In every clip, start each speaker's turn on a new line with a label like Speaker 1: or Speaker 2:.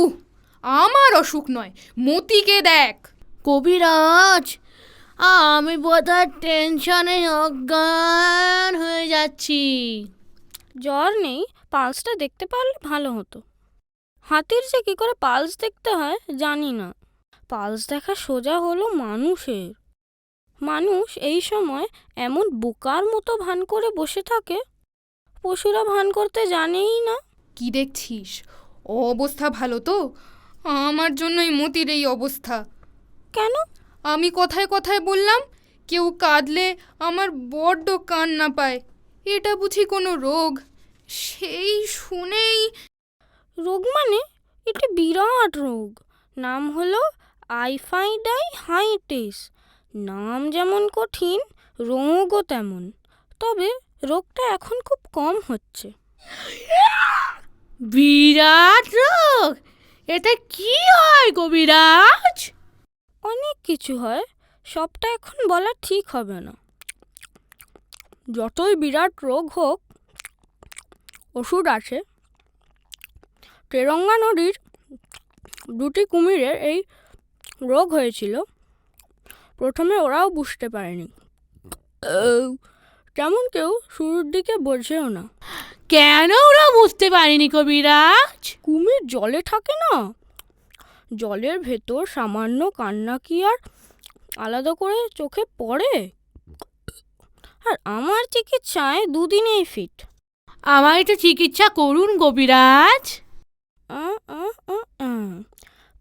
Speaker 1: উহ আমার অসুখ নয় মতিকে দেখ।
Speaker 2: কবিরাজ আমি বোধহয় টেনশনে অজ্ঞান হয়ে যাচ্ছি।
Speaker 3: জ্বর নেই পালসটা দেখতে পারলে ভালো হতো। হাতির যে কী করে পালস দেখতে হয় জানি না। পালস দেখা সোজা হলো মানুষের। মানুষ এই সময় এমন বোকার মতো ভান করে বসে থাকে পশুরা ভান করতে জানেই না।
Speaker 1: কি দেখছিস? অবস্থা ভালো তো? আমার জন্যই মতির এই অবস্থা।
Speaker 3: কেন?
Speaker 1: আমি কথায় কথায় বললাম কেউ কাঁদলে আমার বড্ড কান্না পায়। এটা বুঝি কোনো রোগ? সেই শুনেই
Speaker 3: রোগ মানে? এটি বিরাট রোগ। নাম হলো আইফাইডাই হাইটিস নাম যেমন কঠিন রোগও তেমন। তবে রোগটা এখন খুব কম হচ্ছে।
Speaker 2: বিরাট রোগ! এটা কি হয় কবিরাজ
Speaker 3: অনেক কিছু হয়, সবটা এখন বলা ঠিক হবে না। যতই বিরাট রোগ হোক, ওষুধ আছে। তেরঙ্গা নদীর দুটি কুমিরের এই রোগ হয়েছিল। প্রথমে ওরাও বুঝতে পারেনি। তেমন কেউ শুরুর দিকে বোঝেও না।
Speaker 2: কেন ওরা বুঝতে পারেনি কবিরাজ?
Speaker 3: কুমির জলে থাকে না? জলের ভেতর সামান্য কান্না কি আর আলাদা করে চোখে পড়ে? আর আমার চিকিৎসায় দুদিনেই ফিট।
Speaker 2: আমার একটু চিকিৎসা করুন কবিরাজ।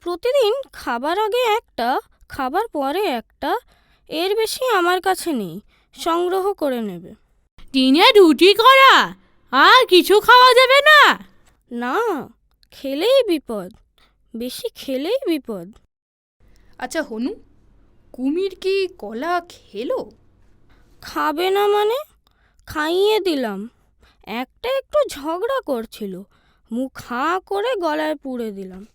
Speaker 3: প্রতিদিন খাবার আগে একটা খাবার পরে একটা এর বেশি আমার কাছে নেই। সংগ্রহ করে নেবে।
Speaker 2: দিনে রুটি করা। আর কিছু খাওয়া যাবে না।
Speaker 3: না খেলেই বিপদ। বেশি খেলেই বিপদ।
Speaker 1: আচ্ছা হনু কুমির কি কলা খেলো?
Speaker 3: খাবে না মানে? খাইয়ে দিলাম। একটা একটু ঝগড়া করছিল। মুখ হাঁ করে গলায় পুড়ে দিলাম।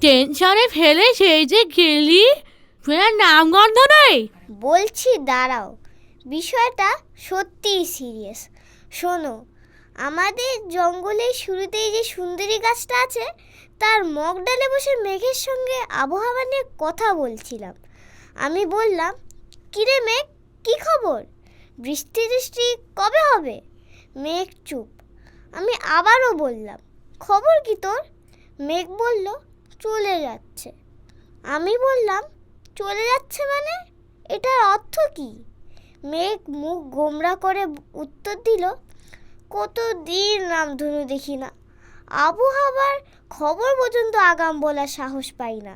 Speaker 2: টেনশনে ফেলে সেই যে গেলি? ফেরার নাম গন্ধ নেই?
Speaker 4: বলছি দাঁড়াও। বিষয়টা সত্যিই সিরিয়াস শোনো, আমাদের জঙ্গলের শুরুতেই যে সুন্দরী গাছটা আছে, তার মগ ডালে বসে মেঘের সঙ্গে আবহাওয়া নিয়ে কথা বলছিলাম। আমি বললাম, কিরে মেঘ, কি খবর? বৃষ্টি টিষ্টি কবে হবে? মেঘ চুপ। আমি আবারও বললাম, খবর কি তোর? মেঘ বলল, চলে যাচ্ছে। আমি বললাম, চলে যাচ্ছে মানে? এটার অর্থ কি? মেঘ মুখ গোমরা করে উত্তর দিল কত দিন রামধনু দেখি না। আবহাওয়ার খবর পর্যন্ত আগাম বলার সাহস পাই না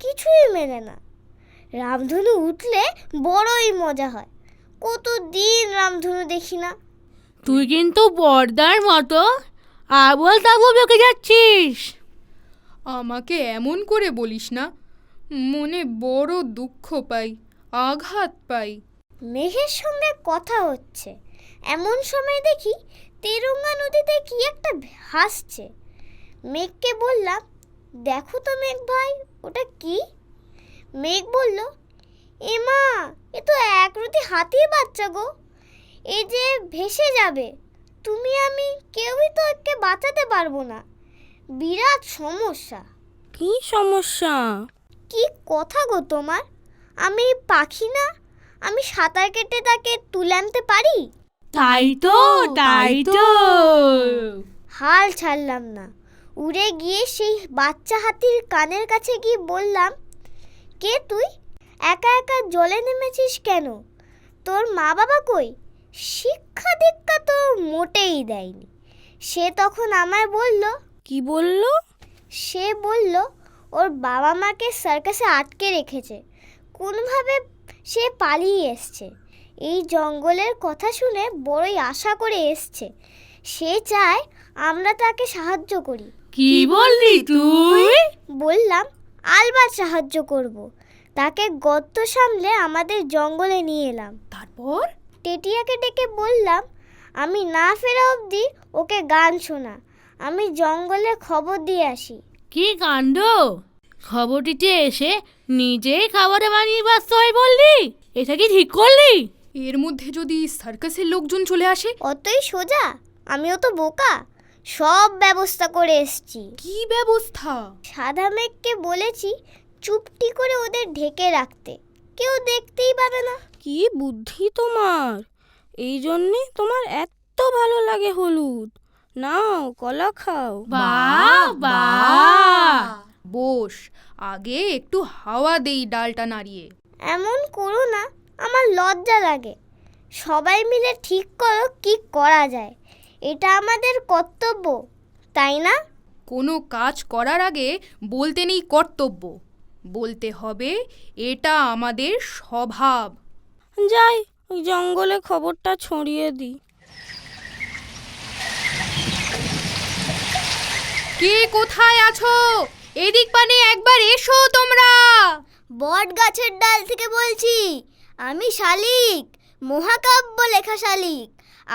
Speaker 4: কিছুই মেলে না। রামধনু উঠলে বড়ই মজা হয় কত দিন রামধনু দেখি না।
Speaker 2: তুই কিন্তু বর্দার মতো আবল তাবল বেঁকে যাচ্ছিস।
Speaker 1: আমাকে এমন করে বলিস না মনে বড় দুঃখ পাই আঘাত পাই।
Speaker 4: মেঘের সঙ্গে কথা হচ্ছে। এমন সময় দেখি তেরঙ্গা নদীতে কি একটা ভাসছে। মেঘকে বললাম দেখো তো মেঘ ভাই ওটা কি? মেঘ বলল এ মা এ তো একরুতি হাতির বাচ্চা গো। এ যে ভেসে যাবে তুমি আমি কেউই তো একে বাঁচাতে পারব না। বিরাট সমস্যা।
Speaker 3: কি সমস্যা?
Speaker 4: কি কথা গো তোমার? আমি পাখি না আমি সাঁতার কেটে তাকে তুলে আনতে পারি?
Speaker 2: তাই তো তাই তো।
Speaker 4: হাল ছাড়লাম না। উড়ে গিয়ে সেই বাচ্চা হাতির কানের কাছে গিয়ে বললাম কে তুই? একা একা জলে নেমেছিস কেন? তোর মা বাবা কই? শিক্ষা দীক্ষা তো মোটেই দেয়নি। সে তখন আমায় বলল
Speaker 3: কি বলল?
Speaker 4: সে বলল ওর বাবা মাকে সার্কাসে আটকে রেখেছে। কোনোভাবে সে পালিয়ে এসছে। এই জঙ্গলের কথা শুনে বড়ই আশা করে এসছে। সে চায় আমরা তাকে সাহায্য করি।
Speaker 2: কি বললি তুই?
Speaker 4: বললাম আলবার সাহায্য করব। তাকে গর্ত সামলে আমাদের জঙ্গলে নিয়ে এলাম।
Speaker 1: তারপর?
Speaker 4: টেটিয়াকে ডেকে বললাম আমি না ফেরা অবধি ওকে গান শোনা। আমি জঙ্গলে খবর দিয়ে আসি।
Speaker 2: কি কাণ্ড? খবরটিতে এসে নিজেই খাবারে বানিয়ে ব্যস্ত হয়ে বললি এটা কি ঠিক করলি?
Speaker 1: এর মধ্যে যদি সার্কাসের লোকজন চলে আসে?
Speaker 4: অতই সোজা আমিও তো বোকা। সব ব্যবস্থা করে এসছি।
Speaker 1: কি ব্যবস্থা?
Speaker 4: সাদা মেঘকে বলেছি চুপটি করে ওদের ঢেকে রাখতে। কেউ দেখতেই পাবে না।
Speaker 3: কি বুদ্ধি তোমার? এই জন্যে তোমার এত ভালো লাগে হলুদ। নাও কলা খাও।
Speaker 2: বা বাহ।
Speaker 1: বস আগে একটু হাওয়া দেই ডালটা নাড়িয়ে।
Speaker 4: এমন করো না আমার লজ্জা লাগে। সবাই মিলে ঠিক করো কি করা যায়। এটা আমাদের কর্তব্য তাই না?
Speaker 1: কোনো কাজ করার আগে বলতে নেই কর্তব্য। বলতে হবে এটা আমাদের স্বভাব।
Speaker 3: যাই ওই জঙ্গলে খবরটা ছড়িয়ে দিই
Speaker 1: কে কোথায় আছো? এদিক পানে একবার এসো তোমরা।
Speaker 4: বট গাছের ডাল থেকে বলছি, আমি শালিক, মহাকাব্য লেখা শালিক।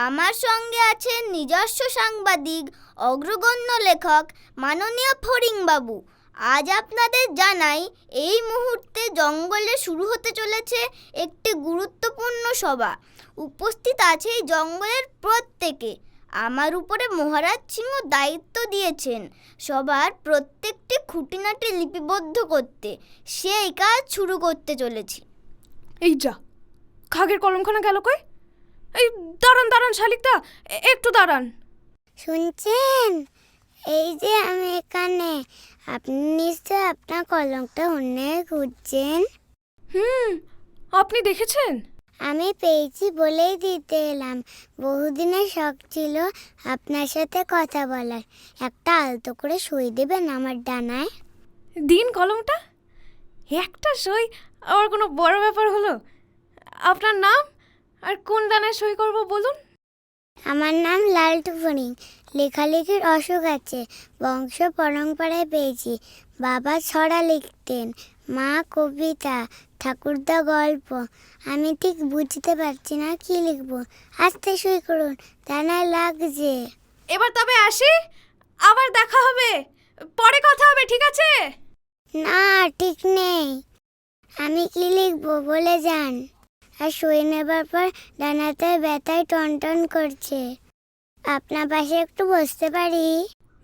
Speaker 4: আমার সঙ্গে আছেন নিজস্ব সাংবাদিক, অগ্রগণ্য লেখক, মাননীয় ফড়িংবাবু। আজ আপনাদের জানাই, এই মুহূর্তে জঙ্গলে শুরু হতে চলেছে একটি গুরুত্বপূর্ণ সভা। উপস্থিত আছে জঙ্গলের প্রত্যেকে। আমার উপরে মহারাজ সিংহ দায়িত্ব দিয়েছেন। সবার প্রত্যেকটি খুঁটিনাটি লিপিবদ্ধ করতে সেই কাজ শুরু করতে চলেছি।
Speaker 5: এই যা খাগের কলমখানা গেল কই? এই দাঁড়ান দাঁড়ান শালিকদা একটু দাঁড়ান।
Speaker 4: শুনছেন? এই যে আমি এখানে আপনি নিশ্চয় আপনার কলমটা অন্য খুঁজছেন?
Speaker 5: হুম আপনি দেখেছেন?
Speaker 4: আমি পেয়েছি বলেই দিতে এলাম। বহুদিনের শখ ছিল আপনার সাথে কথা বলার। একটা আলতো করে সই দেবেন আমার ডানায়।
Speaker 5: দিন কলমটা? একটা সই? আবার কোনো বড় ব্যাপার হলো? আপনার নাম? আর কোন ডানায় সই করব বলুন?
Speaker 4: আমার নাম লালটু ফণিং। লেখালেখির অসুখ আছে। বংশ পরম্পরায় পেয়েছি। বাবা ছড়া লিখতেন মা কবিতা ঠাকুরদা গল্প। আমি ঠিক বুঝতে পারছি না কি লিখব। আস্তে সই করুন ডানায় লাগছে।
Speaker 5: এবার তবে আসি আবার দেখা হবে। পরে কথা হবে ঠিক আছে?
Speaker 4: না ঠিক নেই। আমি কি লিখব বলে যান। আর শুয়ে নেবার পর ডানাতে ব্যথায় টনটন করছে। আপনার পাশে একটু বসতে পারি?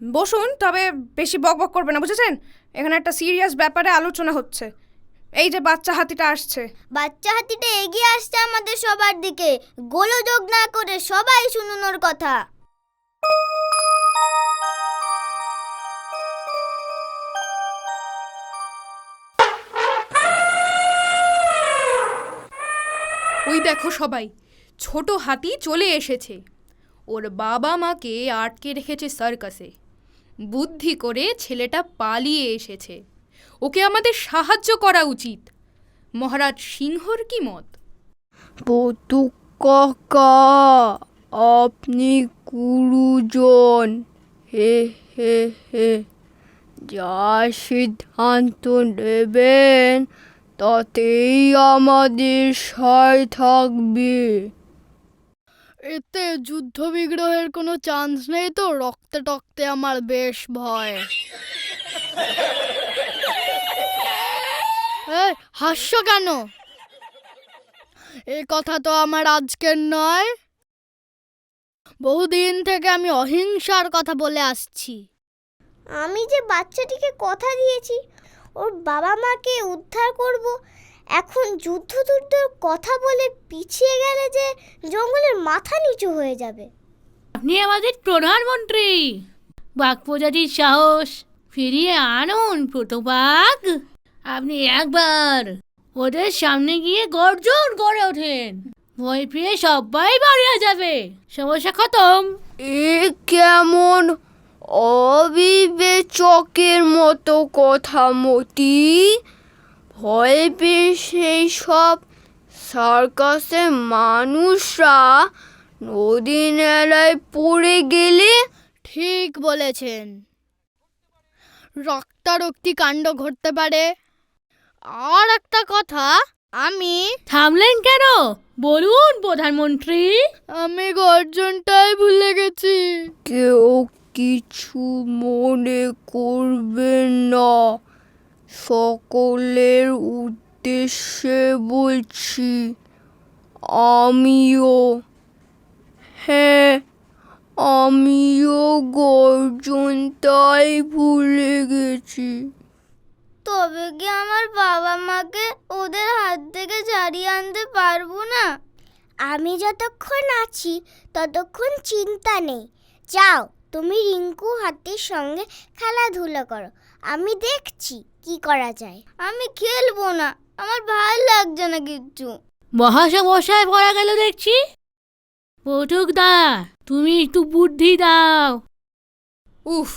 Speaker 5: বসুন তবে বেশি বকবক করবে না বুঝেছেন? এখানে একটা সিরিয়াস ব্যাপারে আলোচনা হচ্ছে। এই যে বাচ্চা হাতিটা আসছে।
Speaker 4: বাচ্চা হাতিটা এগিয়ে আসছে আমাদের সবার দিকে। গোলযোগ না করে সবাই শুনুন ওর কথা।
Speaker 1: ওই দেখো সবাই ছোট হাতি চলে এসেছে। ওর বাবা মাকে আটকে রেখেছে সার্কাসে বুদ্ধি করে ছেলেটা পালিয়ে এসেছে। ওকে আমাদের সাহায্য করা উচিত। মহারাজ সিংহর কি মত?
Speaker 6: কাকা আপনি গুরুজন। হে হে হে। যা সিদ্ধান্ত নেবেন তাতেই আমাদের সায় থাকবে।
Speaker 2: এতে যুদ্ধ বিগ্রহের কোনো চান্স নেই তো? রক্তে টক্তে আমার বেশ ভয়। হাস্য কেন? এ কথা তো আমার আজকের নয়। বহুদিন থেকে আমি অহিংসার কথা বলে আসছি।
Speaker 4: আমি যে বাচ্চাটিকে কথা দিয়েছি ওর বাবা মাকে উদ্ধার করব এখন যুদ্ধ যুদ্ধর কথা বলে পিছিয়ে গেলে যে জঙ্গলের মাথা নিচু হয়ে যাবে।
Speaker 2: আপনি আমাদের প্রধানমন্ত্রী! বাঘ প্রজাতির সাহস ফিরিয়ে আনুন প্রতবাগ আপনি একবার ওদের সামনে গিয়ে গর্জন করে ওঠেন। ভয় পেয়ে সবাই বাড়িয়ে যাবে। সমস্যা খতম।
Speaker 6: এ কেমন অবিবেচকের মতো কথা, মতি। ভয় পেয়ে সেই সব সার্কাসের মানুষরা নদী নালায় পড়ে গেলে
Speaker 2: ঠিক বলেছেন। রক্তারক্তি কাণ্ড ঘটতে পারে। আর একটা কথা আমি থামলেন কেন? বলুন প্রধানমন্ত্রী। আমি গর্জনটাই ভুলে গেছি।
Speaker 6: কেউ কিছু মনে করবেন না। সকলের উদ্দেশ্যে বলছি আমিও। হ্যাঁ আমিও গর্জনটাই ভুলে গেছি।
Speaker 4: তবে কি আমার বাবা মাকে ওদের হাত থেকে ছাড়িয়ে আনতে পারব না? আমি যতক্ষণ আছি ততক্ষণ চিন্তা নেই। যাও তুমি রিঙ্কু হাতির সঙ্গে খেলাধুলা করো। আমি দেখছি কি করা যায়। আমি খেলব না আমার ভালো লাগছে না কিচ্ছু।
Speaker 2: মহাশা মশায় পড়া গেল দেখছি। পটুক দা তুমি একটু বুদ্ধি দাও।
Speaker 1: উফ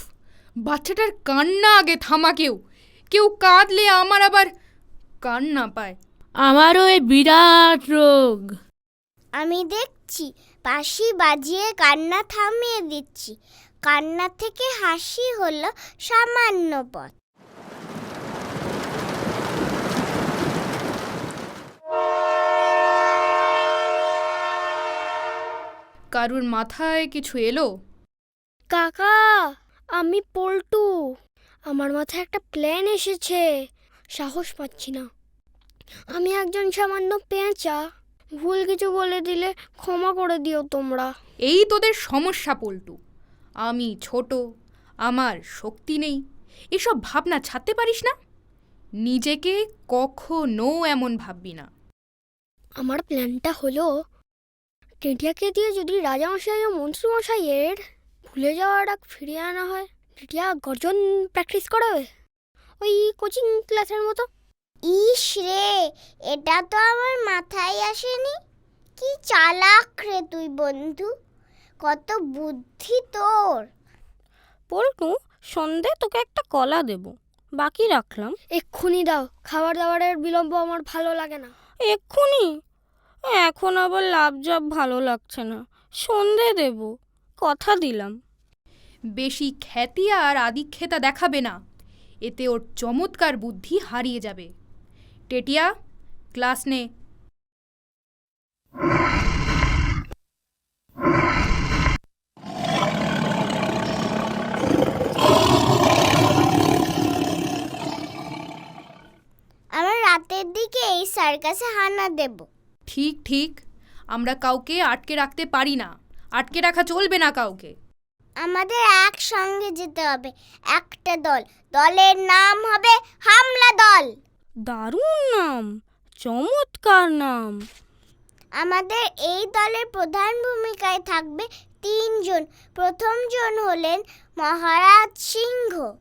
Speaker 1: বাচ্চাটার কান্না আগে থামা কেউ কেউ কাঁদলে আমার আবার কান্না পায়।
Speaker 2: আমারও এই বিরাট রোগ।
Speaker 4: আমি দেখছি বাঁশি বাজিয়ে কান্না থামিয়ে দিচ্ছি। কান্না থেকে হাসি হলো সামান্য পথ।
Speaker 1: কারুর মাথায় কিছু এলো?
Speaker 3: কাকা আমি পল্টু। আমার মাথায় একটা প্ল্যান এসেছে। সাহস পাচ্ছি না। আমি একজন সামান্য পেঁচা। ভুল কিছু বলে দিলে ক্ষমা করে দিও তোমরা।
Speaker 1: এই তোদের সমস্যা পল্টু। আমি ছোট আমার শক্তি নেই। এসব ভাবনা ছাড়তে পারিস না? নিজেকে কখনো এমন ভাববি না।
Speaker 3: আমার প্ল্যানটা হলো টেটিয়াকে দিয়ে যদি রাজামশাই ও মন্ত্রীমশাইয়ের ভুলে যাওয়ার ডাক ফিরিয়ে আনা হয়। টেটিয়া গর্জন প্র্যাকটিস করাবে ওই কোচিং ক্লাসের মতো?
Speaker 4: ইস রে এটা তো আমার মাথায় আসেনি। কি চালাক রে তুই বন্ধু কত বুদ্ধি তোর।
Speaker 3: পল্টু সন্ধে তোকে একটা কলা দেব বাকি রাখলাম। এক্ষুনি দাও খাবার দাবারের বিলম্ব আমার ভালো লাগে না। এক্ষুনি? এখন আবার লাভজাব ভালো লাগছে না। সন্ধে দেব কথা দিলাম।
Speaker 1: বেশি খ্যাতি আর আদিক্ষেতা দেখাবে না। এতে ওর চমৎকার বুদ্ধি হারিয়ে যাবে। টেটিয়া ক্লাস নে।
Speaker 4: আমার রাতের দিকে এই সার্কাসে হানা দেব।
Speaker 1: ঠিক ঠিক। আমরা কাউকে আটকে রাখতে পারি না। আটকে রাখা চলবে না কাউকে।
Speaker 4: আমাদের একসঙ্গে যেতে হবে একটা দল। দলের নাম হবে হামলা দল।
Speaker 3: দারুণ নাম চমৎকার নাম।
Speaker 4: আমাদের এই দলের প্রধান ভূমিকায় থাকবে তিনজন। প্রথমজন হলেন মহারাজ সিংহ।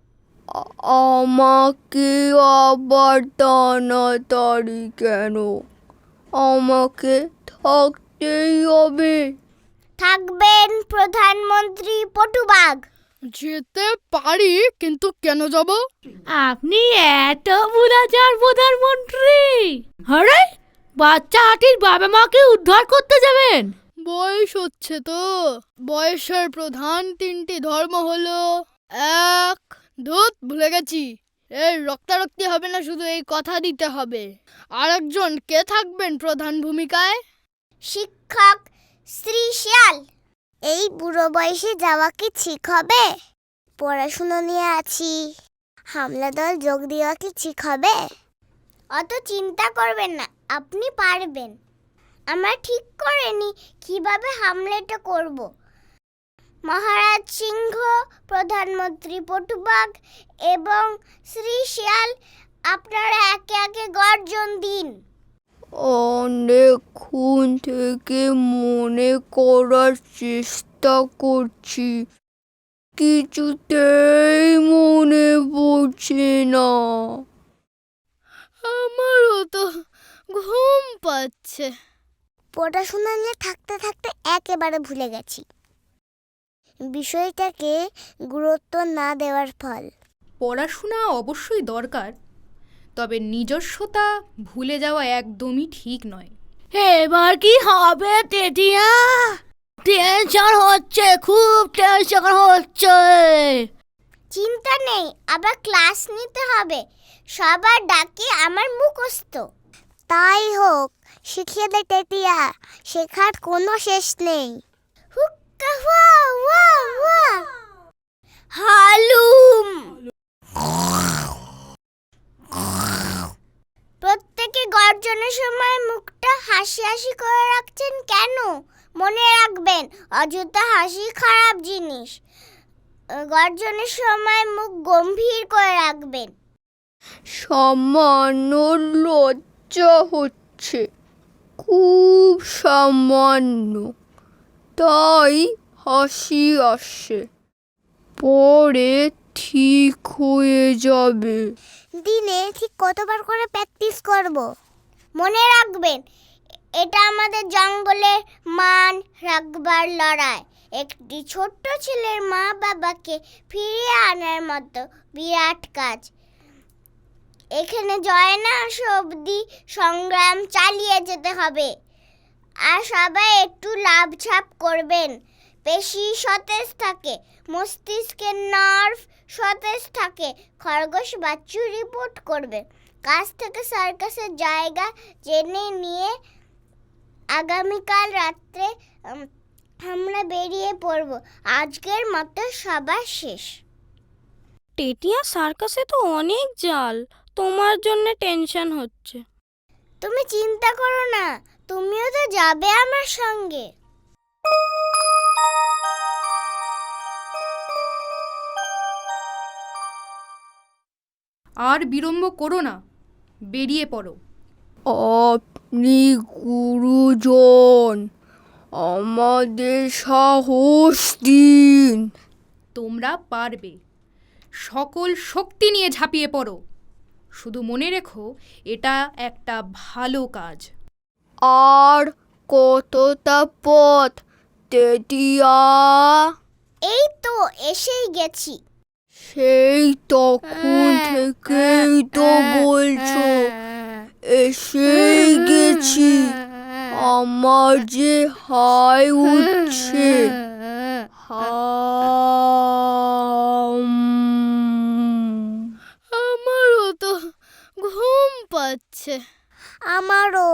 Speaker 6: আমাকে আবার টানাতাড়ি কেন? আমাকে থাকতেই হবে।
Speaker 4: থাকবেন প্রধানমন্ত্রী পটুবাগ
Speaker 6: যেতে পারি কিন্তু কেন যাব?
Speaker 2: আপনি এত বুড়াচার প্রধানমন্ত্রী! আরে বাচ্চা হাতির বাবা মাকে উদ্ধার করতে যাবেন?
Speaker 6: বয়স হচ্ছে তো। বয়সের প্রধান তিনটি ধর্ম হলো এক ধুত ভুলে গেছি। এই রক্তারক্তি হবে না শুধু এই কথা দিতে হবে। আরেকজন কে থাকবেন প্রধান ভূমিকায়?
Speaker 4: শিক্ষক শ্রী শিয়াল, এই বুড়ো বয়সে যাওয়া কি ঠিক হবে? পড়াশুনো নিয়ে আছি, হামলা দল যোগ দেওয়া কি ঠিক হবে? অত চিন্তা করবেন না, আপনি পারবেন। আমরা ঠিক করেনি কীভাবে হামলাটা করব? মহারাজ সিংহ, প্রধানমন্ত্রী পটুবাগ এবং শ্রী শিয়াল, আপনারা একে একে গর্জন দিন।
Speaker 6: অনেকক্ষণ থেকে মনে করার চেষ্টা করছি। কিছুতেই মনে পড়ছে না। আমারও তো ঘুম পাচ্ছে।
Speaker 4: পড়াশোনা নিয়ে থাকতে থাকতে একেবারে ভুলে গেছি। বিষয়টাকে গুরুত্ব না দেওয়ার ফল।
Speaker 1: পড়াশোনা অবশ্যই দরকার। তবে নিজস্বতা ভুলে যাওয়া একদমই ঠিক নয়।
Speaker 2: এবার কি হবে টেটিয়া টেনশন হচ্ছে খুব টেনশন হচ্ছে।
Speaker 4: চিন্তা নেই আবার ক্লাস নিতে হবে। সবার ডাকে আমার মুখস্থ। তাই হোক শিখিয়ে দে টেটিয়া শেখার কোনো শেষ নেই। হুক্কা হুয়া হুয়া হুয়া হালুম। প্রত্যেকে গর্জনের সময় মুখটা হাসি হাসি করে রাখছেন কেন? মনে রাখবেন, অযথা হাসি খারাপ জিনিস। গর্জনের সময় মুখ গম্ভীর করে রাখবেন।
Speaker 6: সামান্য লজ্জা হচ্ছে। খুব সামান্য। তাই হাসি আসে। পরে ঠিক হয়ে যাবে।
Speaker 4: দিনে ঠিক কতবার করে প্র্যাকটিস করব? মনে রাখবেন, এটা আমাদের জঙ্গলের মান রাখবার লড়াই। একটি ছোট্ট ছেলের মা বাবাকে ফিরিয়ে আনার মতো বিরাট কাজ। এখানে জয় না আসা সংগ্রাম চালিয়ে যেতে হবে। আর সবাই একটু লাভ ছাপ করবেন। পেশি সতেজ থাকে, মস্তিষ্কের নার্ভ সতেজ থাকে। খরগোশ বাচ্চু রিপোর্ট করবে। কাছ থেকে সার্কাসের জায়গা জেনে নিয়ে আগামীকাল রাত্রে আমরা বেরিয়ে পড়ব। আজকের মতো সবার শেষ।
Speaker 3: টেটিয়া সার্কাসে তো অনেক জাল। তোমার জন্য টেনশন হচ্ছে।
Speaker 4: তুমি চিন্তা করো না। তুমিও তো যাবে আমার সঙ্গে।
Speaker 1: আর বিড়ম্ব করো না। বেরিয়ে পড়ো।
Speaker 6: আপনি গুরুজন আমাদের সাহস দিন।
Speaker 1: তোমরা পারবে। সকল শক্তি নিয়ে ঝাঁপিয়ে পড়ো। শুধু মনে রেখো এটা একটা ভালো কাজ।
Speaker 6: আর কতটা পথ তেটিয়া
Speaker 4: এই তো এসেই গেছি।
Speaker 6: সেই তখন থেকেই তো বলছো এসেই গেছি। আমার যে হাই উঠছে। আমারও তো ঘুম পাচ্ছে।
Speaker 4: আমারও।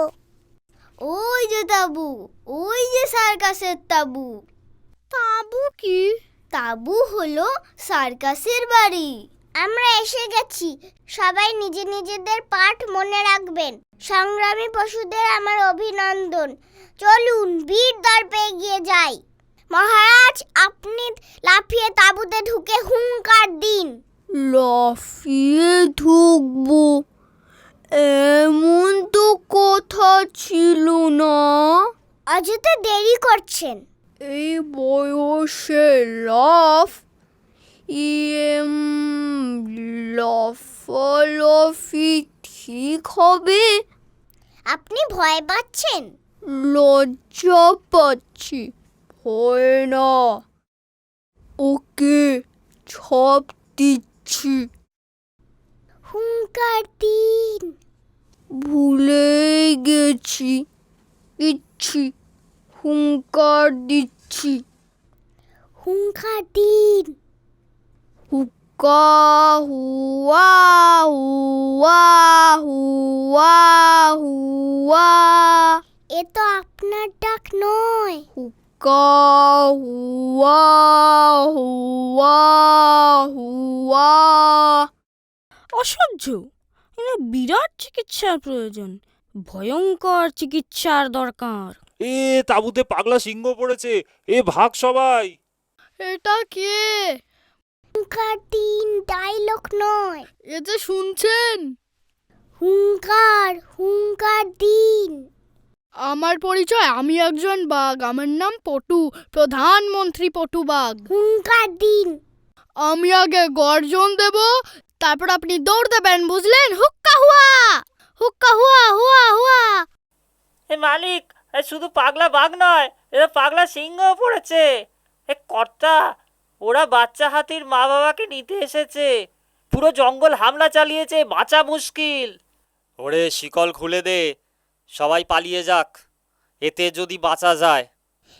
Speaker 4: ওই যে তাবু ওই যে সার্কাসের তাবু।
Speaker 6: তাবু কি?
Speaker 4: তাবু হলো সার্কাসের বাড়ি। আমরা এসে গেছি। সবাই নিজে নিজেদের পাঠ মনে রাখবেন। সংগ্রামী পশুদের আমার অভিনন্দন। চলুন বীর দর্পে এগিয়ে যাই। মহারাজ আপনি লাফিয়ে তাঁবুতে ঢুকে হুঙ্কার দিন।
Speaker 6: লাফিয়ে ঢুকবো? এমন তো কথা ছিল না।
Speaker 4: অযথা দেরি করছেন।
Speaker 6: এই বয়সে লাফ ইএম লাফালাফি ঠিক হবে
Speaker 4: আপনি ভয় পাচ্ছেন?
Speaker 6: লজ্জা পাচ্ছি। হয় না। ওকে ছপ দিচ্ছি।
Speaker 4: হুঙ্কার দিন।
Speaker 6: ভুলে গেছি। ইচ্ছি। হুঙ্কার দিচ্ছি
Speaker 4: হুঙ্কার দিন
Speaker 6: হুক্কা হুয়া হুয়া হুয়া হুয়া
Speaker 4: এ তো আপনার ডাক নয়।
Speaker 6: হুক্কা হুয়া হুয়া হুয়া
Speaker 3: অসহ্য বিরাট চিকিৎসার প্রয়োজন। ভয়ঙ্কর চিকিৎসার দরকার।
Speaker 7: এ তাঁবুতে পাগলা সিংহ পড়েছে। এ ভাগ সবাই।
Speaker 6: এটা কে?
Speaker 4: হুঙ্কার দিন ডায়লগ নয়।
Speaker 6: এ যে শুনছেন?
Speaker 4: হুঙ্কার হুঙ্কার দিন।
Speaker 6: আমার পরিচয় আমি একজন বাঘ। আমার নাম পটু প্রধানমন্ত্রী পটু বাঘ।
Speaker 4: হুঙ্কার দিন।
Speaker 6: আমি আগে গর্জন দেব তারপর আপনি দৌড় দেবেন বুঝলেন? হুক্কা হুয়া! হুক্কা হুয়া হুয়া হুয়া!
Speaker 8: এ মালিক এ শুধু পাগলা বাঘ নয় এরা পাগলা সিংহ পড়েছে। এ কর্তা ওরা বাচ্চা হাতির মা বাবাকে নিতে এসেছে। পুরো জঙ্গল হামলা চালিয়েছে বাঁচা মুশকিল। ওরে শিকল খুলে দে সবাই পালিয়ে যাক এতে যদি বাঁচা যায়।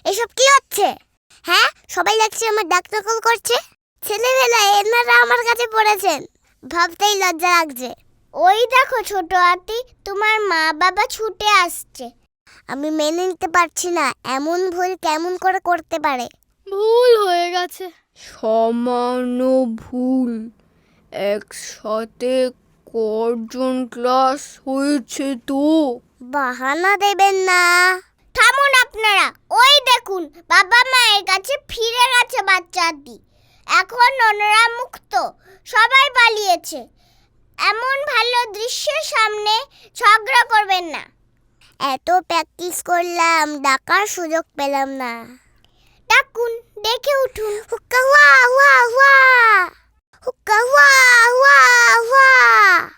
Speaker 4: এসব কি হচ্ছে? হ্যাঁ সবাই দেখছি আমার ডাক্তার কল করছে। ছেলেবেলায় এনারা আমার কাছে পড়েছেন ভাবতেই লজ্জা লাগছে। ওই দেখো ছোট হাতি তোমার মা বাবা ছুটে আসছে। আমি মেনে নিতে পারছি না এমন ভুল কেমন করে করতে পারে?
Speaker 6: ভুল হয়ে গেছে। সামান্য ভুল। একসাথে কজন ক্লাস হয়েছে তো?
Speaker 4: বাহানা দেবেন না। থামুন আপনারা। ওই দেখুন বাবা মায়ের কাছে ফিরে গেছে বাচ্চাটি এখন ওনারা মুক্ত সবাই পালিয়েছে। এমন ভালো দৃশ্যের সামনে ঝগড়া করবেন না। এত প্র্যাকটিস করলাম ডাকার সুযোগ পেলাম না। ডাকুন দেখে উঠুন। হুক্কা হুয়া হুয়া হুয়া। হুক্কা হুয়া হুয়া হুয়া।